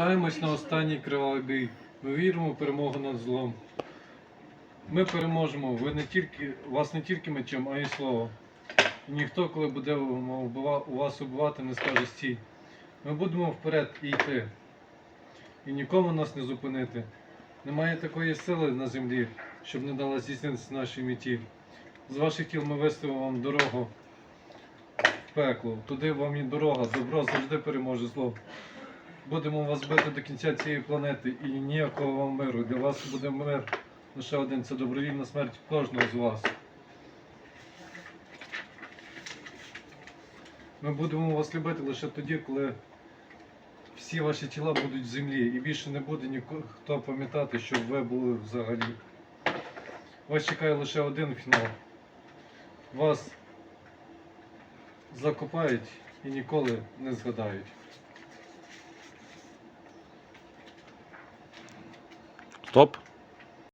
збираємось на останній кривавий бій. Ми віримо в перемогу над злом. Ми переможемо. Ви не тільки, вас не тільки мечем, а й словом. Ніхто, коли буде у вас убивати, не скаже стій. Ми будемо вперед і йти. І нікому нас не зупинити. Немає такої сили на землі, щоб не дала здійснитися нашій меті. З ваших тіл ми виставимо вам дорогу в пекло. Туди вам і дорога. Добро завжди переможе зло. Будемо вас бити до кінця цієї планети і ніякого вам миру. Для вас буде мир лише один. Це добровільна смерть кожного з вас. Ми будемо вас любити лише тоді, коли всі ваші тіла будуть в землі і більше не буде ніхто пам'ятати, що ви були взагалі. Вас чекає лише один фінал. Вас закопають і ніколи не згадають. Top.